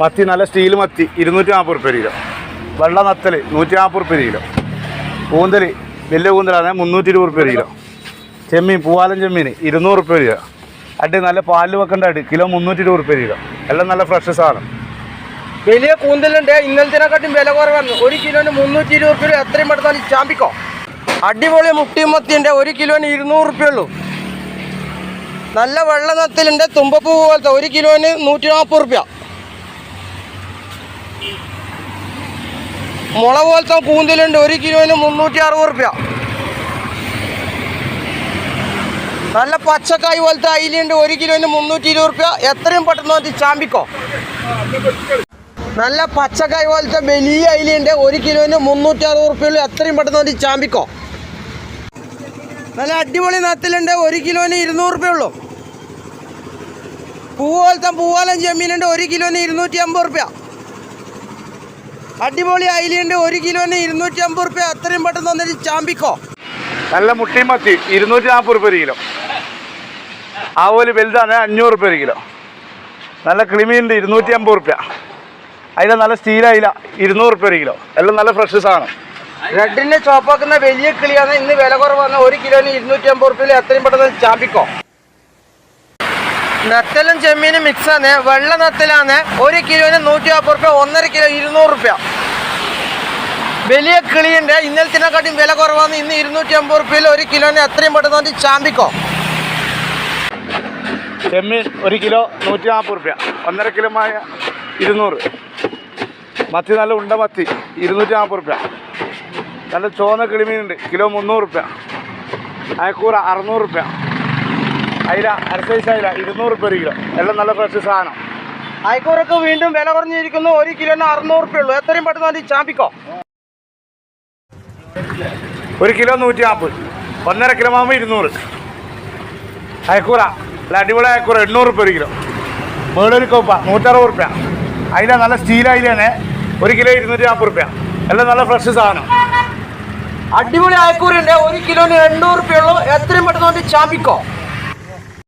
മത്തി നല്ല സ്റ്റീൽ മത്തി ഇരുന്നൂറ്റി നാൽപ്പത് റുപ്യ കിലോ. വെള്ള നത്തൽ നൂറ്റി നാൽപ്പത് റുപ്യ കിലോ. കൂന്തൽ വലിയ കൂന്തലാണ് മുന്നൂറ്റി ഇരുപത് റുപ്യ കിലോ. ചെമ്മീൻ പൂവാലൻ ചെമ്മീൻ ഇരുന്നൂറ് റുപ്യ കിലോ. അടി നല്ല പാൽ വെക്കേണ്ട അടി കിലോ മുന്നൂറ്റി ഇരുപത് റുപ്യ കിലോ. എല്ലാം നല്ല ഫ്രഷ് സാധനം. വലിയ കൂന്തലുണ്ട് ഇന്നലത്തിനെക്കാട്ടും വില കുറവാണ്. ഒരു കിലോന് മുന്നൂറ്റി ഇരുപത് റുപ്യ എത്രയും പെടുത്താലും ചാമ്പിക്കോ. അടിപൊളി മുട്ടി മുട്ടിമത്തിന്റെ ഒരു കിലോന് ഇരുന്നൂറ് റുപ്യ ഉള്ളൂ. നല്ല വെള്ള നത്തിലുണ്ട് തുമ്പപ്പൂ പോലത്തെ ഒരു കിലോന് നൂറ്റി നാൽപ്പത് റുപ്യ. മുള പോലത്തെ കൂന്തലുണ്ട് ഒരു കിലോന് മുന്നൂറ്റി അറുപത് റുപ്യ. നല്ല പച്ചക്കായ് പോലത്തെ അയിലുണ്ട് ഒരു കിലോന് മുന്നൂറ്റി ഇരുപത് റുപ്യ. എത്രയും പെട്ടെന്ന് വന്ന് ചാമ്പിക്കോ. നല്ല പച്ചക്കായ് പോലത്തെ വലിയ അയിലുണ്ട് ഒരു കിലോന് മുന്നൂറ്റി അറുപത് റുപ്യുള്ളൂ എത്രയും പെട്ടെന്ന് വന്ന് ചാമ്പിക്കോ. നല്ല അടിപൊളി നത്തിലുണ്ട് ഒരു കിലോന് ഇരുന്നൂറ് റുപ്യ ഉള്ളൂ പൂ പോലത്തെ പൂവാലം ചെമ്മീനുണ്ട് ഒരു കിലോന് ഇരുന്നൂറ്റി അമ്പത് റുപ്യ. അടിപൊളി അയിലുണ്ട് ഒരു കിലോന് ഇരുന്നൂറ്റി അമ്പത് റുപ്യ. അത്രയും പെട്ടെന്ന് വന്നിട്ട് ചാമ്പിക്കോ നല്ല മുട്ടിയും മത്തി ഇരുന്നൂറ്റി നാൽപ്പത് റുപ്യ ഒരു കിലോ. ആവോൽ വലുതാണ് അഞ്ഞൂറ് റുപ്യ ഒരു കിലോ. നല്ല ക്രിമിയുണ്ട് ഇരുന്നൂറ്റി അമ്പത് റുപ്യ. അതിലെ നല്ല സ്റ്റീലായില്ല ഇരുന്നൂറ് റുപ്യ ഒരു കിലോ. എല്ലാം നല്ല ഫ്രഷ് സാധനം. റെഡിന്റെ ചോപ്പാക്കുന്ന വലിയ കിളിയാണ്. ഇന്ന് വില കുറവാണ്. ഒരു കിലോന് ഇരുന്നൂറ്റി അമ്പത് റുപ്യയിൽ എത്രയും പെട്ടെന്ന് ചാമ്പിക്കോ നത്തലും ചെമ്മീനും മിക്സ് ആണ് വെള്ള നത്തലാണ് ഒരു കിലോന് നൂറ്റി നാൽപ്പത് റുപ്യ ഒന്നര കിലോ ഇരുന്നൂറ് റുപ്യ. വലിയ കിളിയുണ്ട്. ഇന്നലത്തിനെക്കാട്ടിയും വില കുറവാണ് ഇന്ന് ഇരുന്നൂറ്റി അമ്പത് റുപ്യയിൽ ഒരു കിലോന് എത്രയും പെട്ടെന്ന് ചാമ്പിക്കോ. ചെമ്മീൻ ഒരു കിലോ നൂറ്റി നാൽപ്പത് റുപ്യ. ഒന്നര കിലോ മായ ഇരുന്നൂറ്. മത്തി നല്ല ഉണ്ട മത്തി ഇരുന്നൂറ്റി നാൽപ്പത് റുപ്യ. നല്ല ചുവന്ന കിളിമീനുണ്ട്. കിലോ മുന്നൂറ് റുപ്യ. അയക്കൂറ അറുന്നൂറ് റുപ്യ. അയില അരസൈസ് അയില ഇരുന്നൂറ് രൂപ ഒരു കിലോ. എല്ലാം നല്ല ഫ്രഷ് സാധനം. അയക്കൂറൊക്കെ വീണ്ടും വില കുറഞ്ഞിരിക്കുന്നു. ഒരു കിലോന് അറുന്നൂറ് രൂപ ഉള്ളൂ. എത്രയും പെട്ടെന്ന് വന്ന് ചാമ്പിക്കോ. ഒരു കിലോ നൂറ്റി നാൽപ്പത് ഒന്നര കിലോ ആകുമ്പോൾ ഇരുന്നൂറ്. അയക്കൂറ അല്ല അടിപൊളി അയക്കൂറ. എണ്ണൂറ് രൂപ ഒരു കിലോ. മേളൊരു കോപ്പ നൂറ്ററുപത് റുപ്യ. അതിലെ നല്ല സ്റ്റീൽ അയിലാണ് ഒരു കിലോ ഇരുന്നൂറ്റി നാൽപ്പത് റുപ്യ. എല്ലാം നല്ല ഫ്രഷ് സാധനം. അടിപൊളി അയക്കൂറുണ്ട്. ഒരു കിലോന് എണ്ണൂറ് റുപ്യ ഉള്ളൂ. എത്രയും പെട്ടെന്ന് ചാമ്പിക്കോ.